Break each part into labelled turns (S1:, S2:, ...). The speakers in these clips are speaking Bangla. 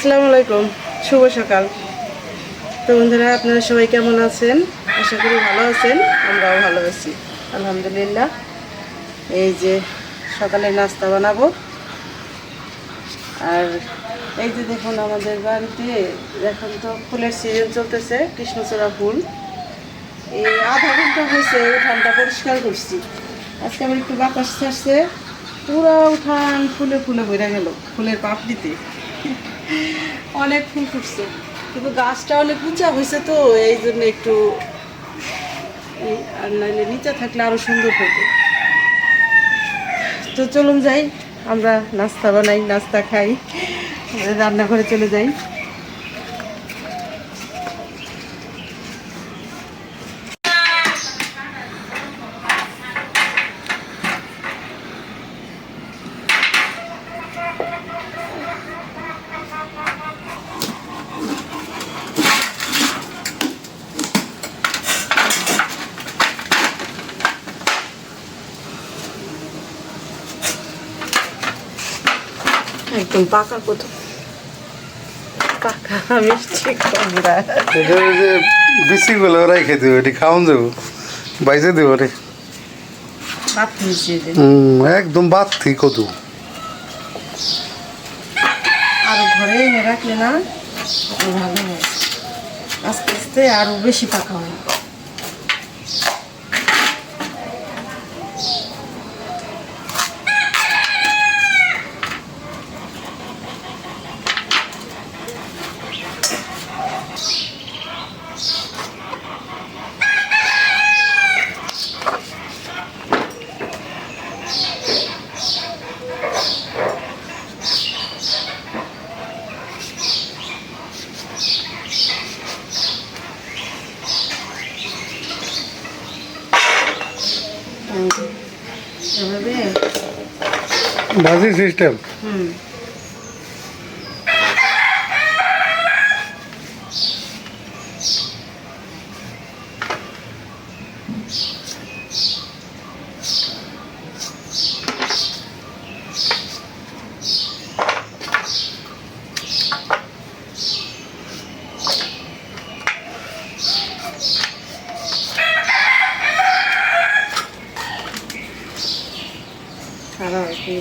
S1: আসসালামু আলাইকুম, শুভ সকাল। তো বন্ধুরা, আপনারা সবাই কেমন আছেন? আশা করি ভালো আছেন, আমরাও ভালো আছি, আলহামদুলিল্লাহ। এই যে সকালে নাস্তা বানাবো। আর এই যে দেখুন আমাদের বাড়িতে, এখন তো ফুলের সিজন চলতেছে, কৃষ্ণচূড়া ফুল। এই আধা ঘণ্টা হয়েছে উঠানটা পরিষ্কার করছি। আজকে আমার একটু বাতাস ছাড়ছে, পুরো উঠান ফুলে ফুলে ভরে গেল, ফুলের পাপড়িতে। অনেক ফুল ফুটছে। কিন্তু গাছটা অনেক উঁচা হয়েছে তো, এই জন্য একটু আর নাইলে নিচে থাকলে আরও সুন্দর হতো। তো চলুন যাই, আমরা নাস্তা বানাই, নাস্তা খাই, রান্নাঘরে চলে যাই। একদম পাকা কত পাকা মিষ্টি কুমড়া।
S2: এটা যে বিচিগুলো ওরাই খেতে এটি খাওয়ান যাব। বাইসে দেবো রে। একদম বাত্তি কত
S1: আরও ঘরে রাখলে না ভালো হয়। আস্তে আস্তে আরও বেশি পাকা হয় হুম। এভাবে
S2: ভাজি সিস্টেম
S1: হুম খারাপ কি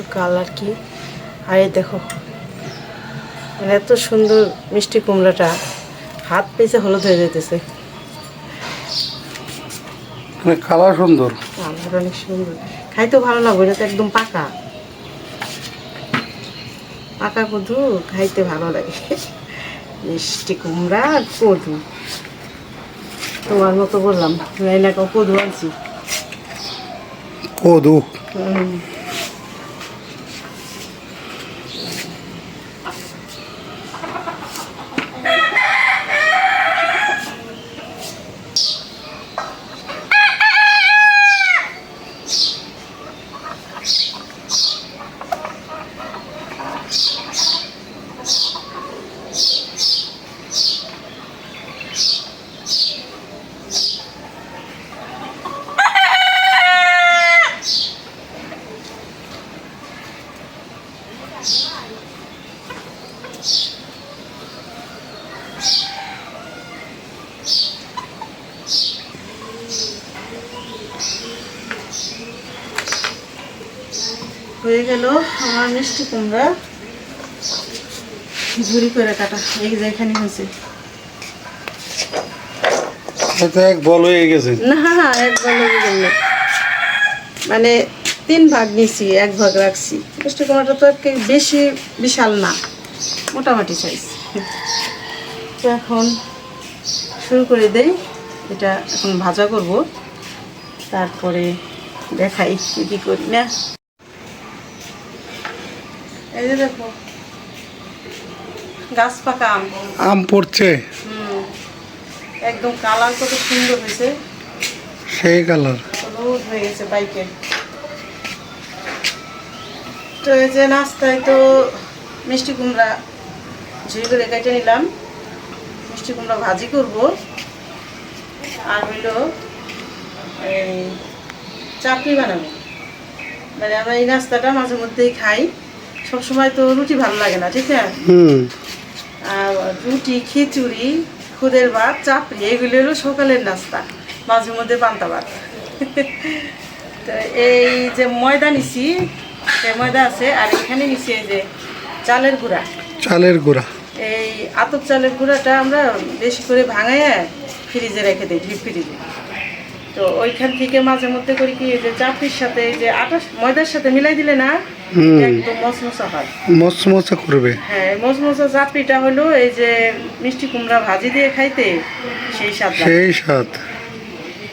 S1: কিছু কালার কি। আর দেখো মানে এত সুন্দর মিষ্টি কুমড়াটা হাত পেয়েছে হলুদ হয়ে যেতেছে
S2: কালার সুন্দর।
S1: কালার অনেক সুন্দর। খাইতেও ভালো লাগবে এটা তো একদম পাকা। পাকা কদু খাইতে ভালো লাগে। মিষ্টি কুমড়া আর কদু। তোমার মতো বললাম লাইনা কাউ কদু আনছি।
S2: কদু?
S1: হুম। হয়ে গেল আমার মিষ্টি কুমড়া ঝুরি করে কাটা এই যে এখানে হয়েছে।
S2: এটা এক বল হয়ে গেছে।
S1: না একবার লেগে গেল। মানে তিন ভাগ নিছি এক ভাগ রাখছি। মিষ্টি কুমড়াটা তো একে বেশি বিশাল না মোটামুটি সাইজ তো এখন শুরু করে দেই। এটা এখন ভাজা করব। তারপরে দেখাই কি কি করি না। এই যে দেখো গাছ পাকা আম।
S2: আম পড়ছে।
S1: একদম কালার কত সুন্দর হয়েছে।
S2: সেই কালার।
S1: রোদ হয়ে গেছে বাইকে। তো এই যে নাস্তায় তো মিষ্টি কুমড়া ঝুড়ি করে কেটে নিলাম। মিষ্টি কুমড়া ভাজি করব। আর হইল এই চাটনি বানাবো। মানে আমরা এই নাস্তাটা মাঝে মধ্যেই খাই। সবসময় তো রুটি ভালো লাগে না ঠিক আছে? আর রুটি খিচুড়ি খুদের ভাত চাপড়ি এগুলো হলো সকালের নাস্তা মাঝে মধ্যে পান্তা ভাত। তো এই যে ময়দা নিছি ময়দা আছে আর এখানে নিছি এই যে চালের গুঁড়া।
S2: চালের গুঁড়া।
S1: এই আতপ চালের গুঁড়াটা আমরা বেশি করে ভাঙাইয়া ফ্রিজে রেখে দিই ডিপ ফ্রিজে তো ওইখান থেকে মাঝে মধ্যে করি কি যে চাপড়ির সাথে যে আটা ময়দার সাথে মিলাই দিলে না। একদম হয়।
S2: করবে।
S1: হ্যাঁ চাপড়িটা হলো এই যে মিষ্টি কুমড়া ভাজি দিয়ে খাইতে সেই স্বাদ
S2: সেই স্বাদ।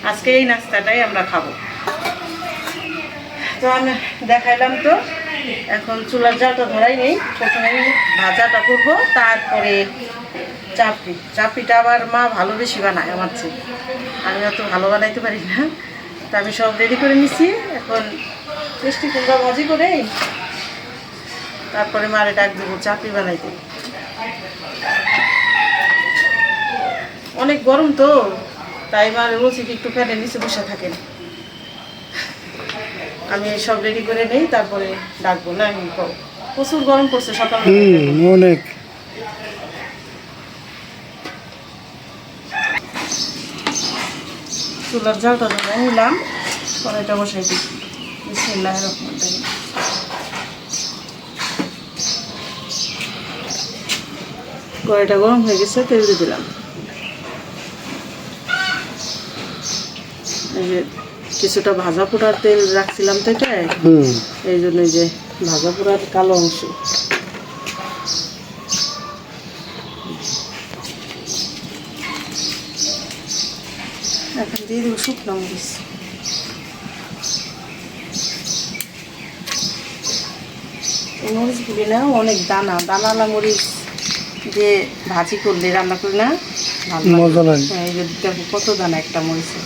S1: আজকে এই নাস্তাটাই আমরা খাব। তো আমি দেখাইলাম তো এখন চুলার জালটা ধরাই নেই প্রথমে ভাজাটা করব তারপরে চাপড়ি চাপড়িটা আবার মা ভালো বেশি বানায় আমার চেয়ে। আমি অত ভালো বানাইতে পারি না। তা আমি সব রেডি করে নিছি, এখন মিষ্টি কুমড়া ভাজি করে তারপরে মারে ডাক দেবো চাপড়ি বানাইতে। অনেক গরম তো, তাই মারে কি একটু ফ্যানের নিচে বসে থাকেন। আমি সব রেডি করে নেই, তারপরে ডাকবো, না, আমি প্রচুর গরম পড়ছে সকাল
S2: অনেক।
S1: চুলার জালটা ধরে নিলাম কড়াইটা বসাই দিই। বিসমিল্লাহ রহমান রহিম। কড়াইটা গরম হয়ে গেছে তেল দিয়ে দিলাম। এই যে কিছুটা ভাজা পোড়ার তেল রাখছিলাম তো
S2: হুম।
S1: এই জন্য যে ভাজা পোড়ার কালো অংশ এখন দিয়ে দেবো শুকনো মরিচ এই মরিচগুলি না অনেক দানা দানালা মরিচ দিয়ে ভাজি করলে রান্না করি না।
S2: মজা লাগে।
S1: হ্যাঁ এই যে দেখো কত দানা একটা মরিচে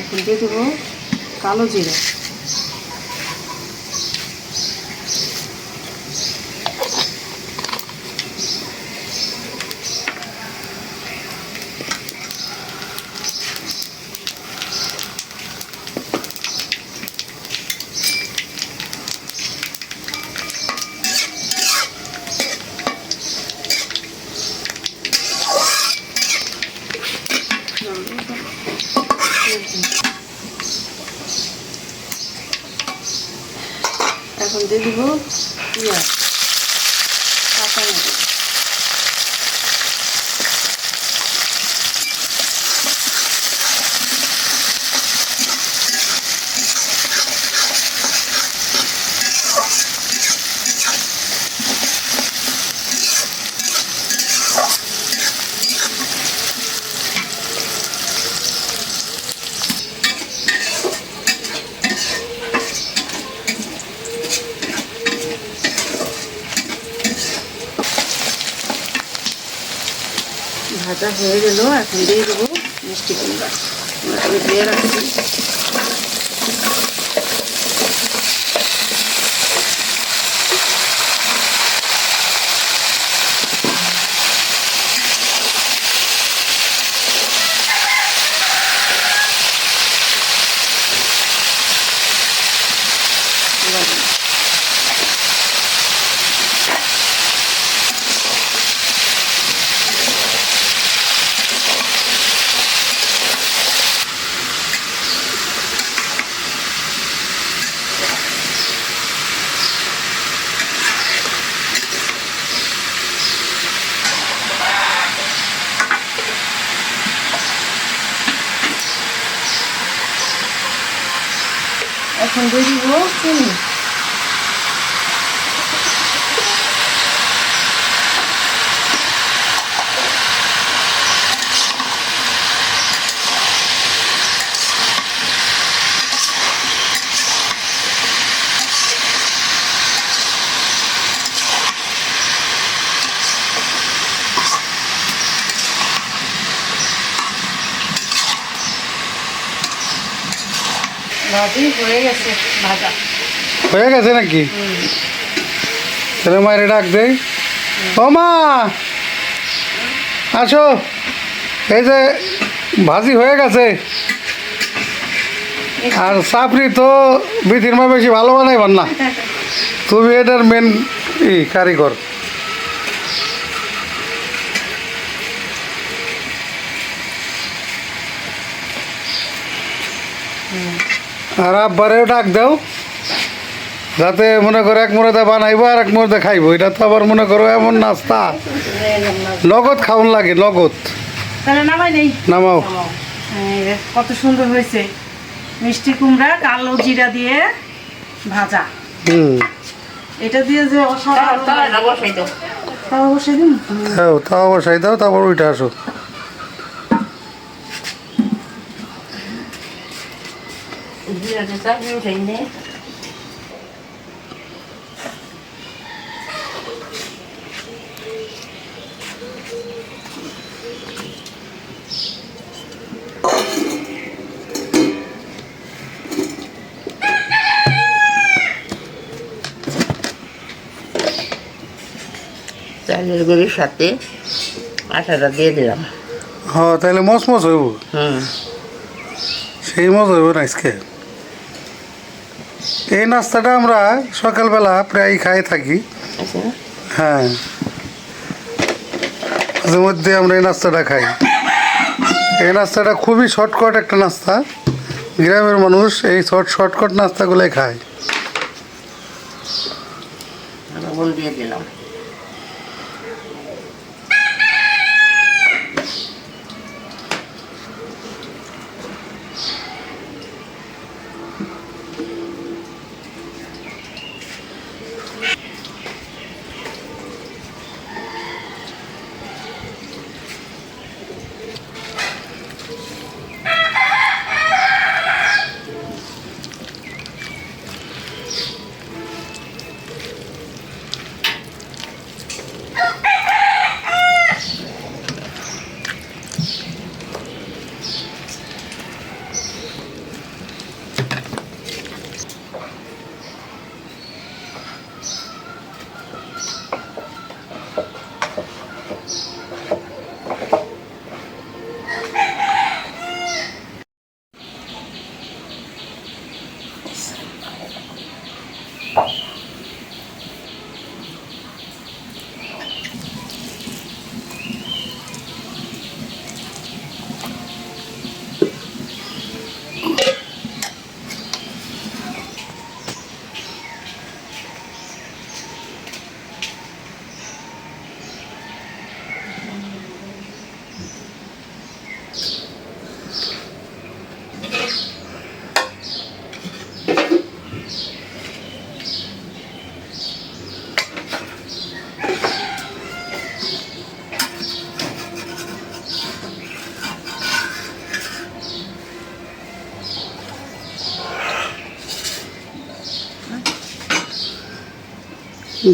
S1: এখন দিয়ে দেবো কালো জিরা এখন দিয়ে দিব পেঁয়াজ কাঁচা মরিচ ভাজা হয়ে গেল এখন দিয়ে দেবো মিষ্টি কুমড়া। দিয়ে রাখছি এখন দিয়ে দিব চিনি হয়ে গেছে
S2: নাকি? মায়ের ডাক দেই। ও মা! আসো। এই যে ভাজি হয়ে গেছে। আর চাপড়ি তো বিধির মা বেশি ভালো বানাইবার না। তুমি এটার মেন ই কারিগর। আর আব্বারেও ডাক দাও। যাতে মনে করো এক মুহূর্তে বানাইবো আর এক মুহূর্তে খাইবো। এটা তো আবার মনে করো এমন নাস্তা। নগদ খাওন লাগে
S1: নেই
S2: নামাও।
S1: কত সুন্দর হয়েছে। মিষ্টি কুমড়া কালো জিরা দিয়ে ভাজা।
S2: হুম।
S1: এটা দিয়ে যে অসাধারণ তাও বসে দিন।
S2: হ্যাঁ তাও বসাই দাও তারপর ওইটা আসো।
S3: চালের গুঁড়ির সাথে আটাটা দিয়ে দিলাম।
S2: হ্যাঁ তাহলে মস মস হইব।
S3: হুম।
S2: সেই মজ হইব না আজকে? এই নাস্তাটা আমরা সকালবেলা প্রায় খাই থাকি। হ্যাঁ। মাঝে মধ্যে আমরা এই নাস্তাটা খাই। এই নাস্তাটা খুবই শর্টকাট একটা নাস্তা। গ্রামের মানুষ এই শর্ট শর্টকাট নাস্তাগুলোই খায়।
S3: লবণ দিয়ে দিলাম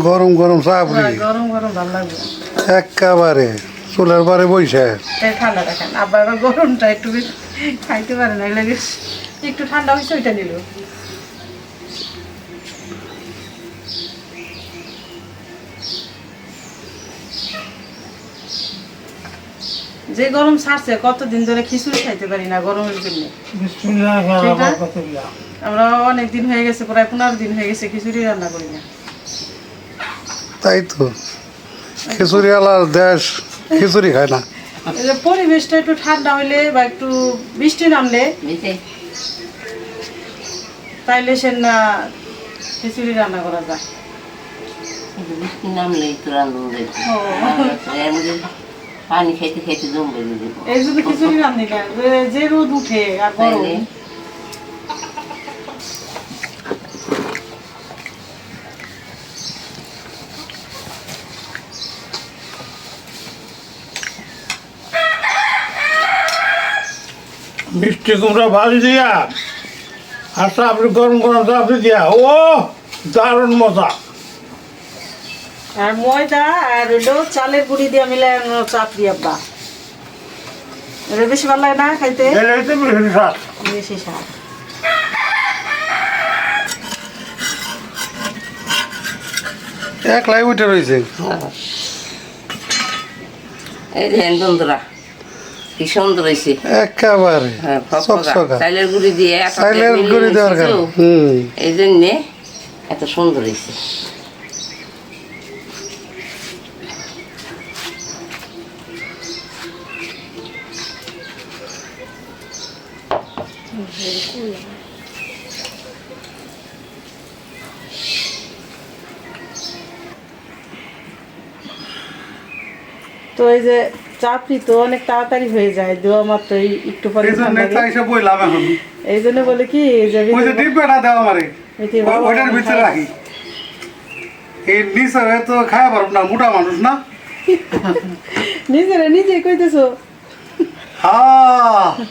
S2: গরম গরম চাপড়ি
S1: গরম গরম ভালো লাগবে
S2: একেবারে চুলের বারে বইছে
S1: ঠান্ডা আবার আবার গরমটা একটু বেশি খাইতে পারে না বেশ একটু ঠান্ডা হয়েছে ওইটা নিল। যে গরম ছাড়ছে কতদিন ধরে খিচুড়ি খাইতে পারি না গরমের জন্য। আমরা অনেক দিন হয়ে গেছে প্রায় পনেরো দিন হয়ে গেছে খিচুড়ি রান্না করি না।
S2: তাই তো। খিচুড়ি আলার দেশ খিচুড়ি খায় না।
S1: পরিবেশটা একটু ঠান্ডা হইলে বা একটু বৃষ্টি নামলে তাইলে সে না খিচুড়ি রান্না করা যায়।
S3: বৃষ্টি নামলেই তো পানি খেতে খেতে জমবে
S1: এই জন্য খিচুড়ি রান্ধি না যে- যে রোদ উঠে আর গরম
S3: তাইলে
S4: মিষ্টি কুমড়া ভাজি দিয়া আর চাপড়ি গরম গরম চাপড়ি দিয়া। ও দারুণ মজা।
S1: আর ময়দা আর হইল চালের গুঁড়ি দিয়ে মিলানো চাপড়ি আব্বা। এটা বেশি ভালো লাগে না খাইতে?
S4: বেশি স্বাদ।
S2: একলাই উঠে রয়েছে।
S3: এই দেখেন বন্ধুরা। কি সুন্দর হয়েছে।
S2: একেবারে
S3: হ্যাঁ চাইলের গুঁড়ি দিয়ে এত
S2: চাইলের
S3: মিলিয়ে
S2: দেওয়ার
S3: এই জন্যে এত সুন্দর হয়েছে।
S1: তো এই যে চাপড়ি তো অনেক তাড়াতাড়ি হয়ে যায় দেওয়া মাত্রই একটু পরে
S2: এই জন্য
S1: বলে কি যে
S2: ওই ডিব্বাটা দেওয়া আমারে
S1: মিথির
S2: ওই-
S1: বাবা
S2: ওইটার ভিতরে রাখি। এই নিচে তো খাওয়া পারব না মোটা মানুষ না?
S1: নিজেরা নিজে কইতেছো।
S2: হ্যাঁ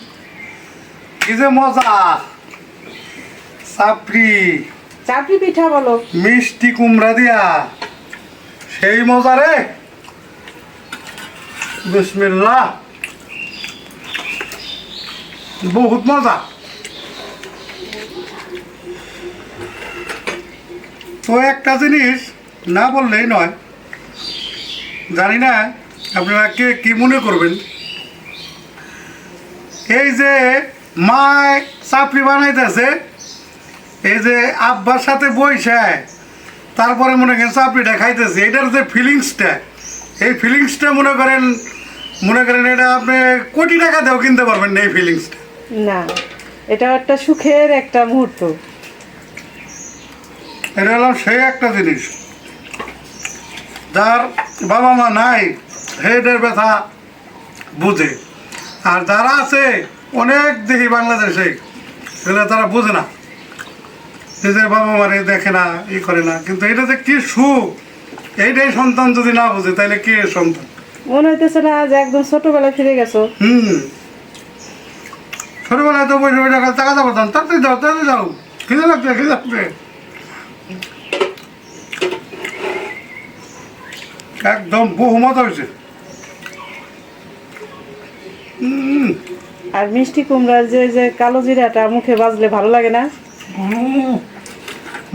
S2: কি যে মজা। চাপড়ি।
S1: চাপড়ি পিঠা বলো।
S2: মিষ্টি কুমড়া দিয়া। সেই মজা রে। বিসমিল্লাহ। বহুত মজা। তো একটা জিনিস না বললেই নয়, জানি না আপনারা কে কি মনে করবেন। এই যে মা চাপড়ি বানাইতেছে, এই যে আব্বার সাথে বইসায় তারপরে মনে করেন চাপড়িটা খাইতেছে, এটার যে ফিলিংসটা এই ফিলিংসটা মনে করেন মনে করেন এটা আপনি কোটি টাকা দেও কিনতে পারবেন না এই ফিলিংসটা
S1: না এটা একটা সুখের একটা মুহূর্ত।
S2: এটা হলো সেই একটা জিনিস। যার বাবা মা নাই হেডের ব্যথা বুঝে। আর যারা আছে অনেক দেখি বাংলাদেশে এগুলো তারা বুঝে না। নিজের বাবা মারে দেখে না ই করে না। কিন্তু এটা যে কি সুখ এইটাই সন্তান যদি না বুঝে তাহলে কি সন্তান?
S1: মনে হইতেছে না যে একদম ছোটবেলায় ফিরে গেছো।
S2: হুম। ছোটবেলায় তো বসে বসে টাকা যাব তাড়াতাড়ি যাও তাড়াতাড়ি যাও। খিদে লাগছে খিদে লাগছে একদম বহু মজা হয়েছে
S1: আর মিষ্টি কুমড়ার যে যে কালো জিরাটা মুখে বাজলে ভালো লাগে না?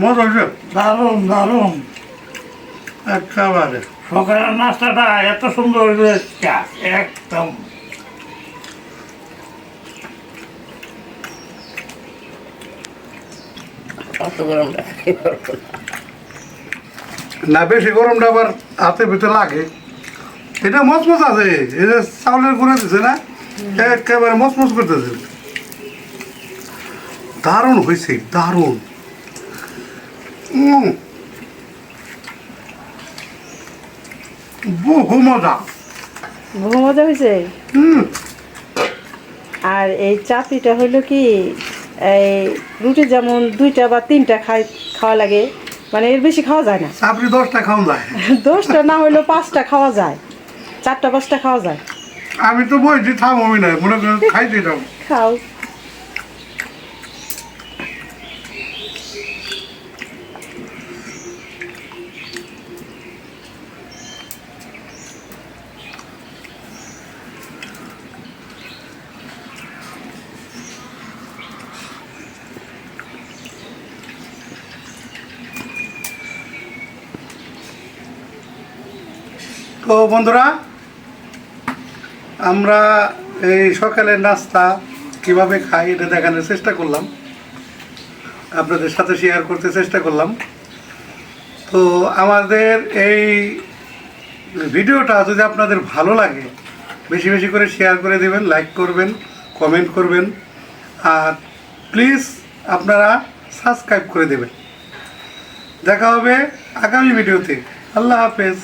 S2: মজা হয়েছে।
S4: দারুণ দারুণ।
S2: একেবারে
S4: সকালের নাস্তাটা এত সুন্দর হয়েছে একদম
S3: অত না।
S2: বেশি গরমটা আবার হাতে ভিতরে লাগে এটা মচমচ আছে এই যে চাউলের গুঁড়ে দিছে না একেবারে মচমচ করতেছে দারুণ হয়েছে দারুণ উম। বহু মজা।
S1: বহু মজা হয়েছে? আর এই চাপড়িটা হইল কি এই রুটি যেমন দুইটা বা তিনটা খাই খাওয়া লাগে মানে এর বেশি খাওয়া যায় না।
S2: চাপড়ি দশটা খাওয়া যায়।
S1: দশটা না হইলেও পাঁচটা খাওয়া যায় চারটা পাঁচটা খাওয়া যায়।
S2: আমি তো বলছি থাম আমি না মনে খাইতে দাও
S1: খাও।
S2: তো বন্ধুরা, আমরা এই সকালের নাস্তা কীভাবে খাই এটা দেখানোর চেষ্টা করলাম। আপনাদের সাথে শেয়ার করতে চেষ্টা করলাম। তো আমাদের এই ভিডিওটা যদি আপনাদের ভালো লাগে, বেশি বেশি করে শেয়ার করে দেবেন লাইক করবেন কমেন্ট করবেন, আর প্লিজ আপনারা সাবস্ক্রাইব করে দেবেন। দেখা হবে আগামী ভিডিওতে। আল্লাহ হাফেজ।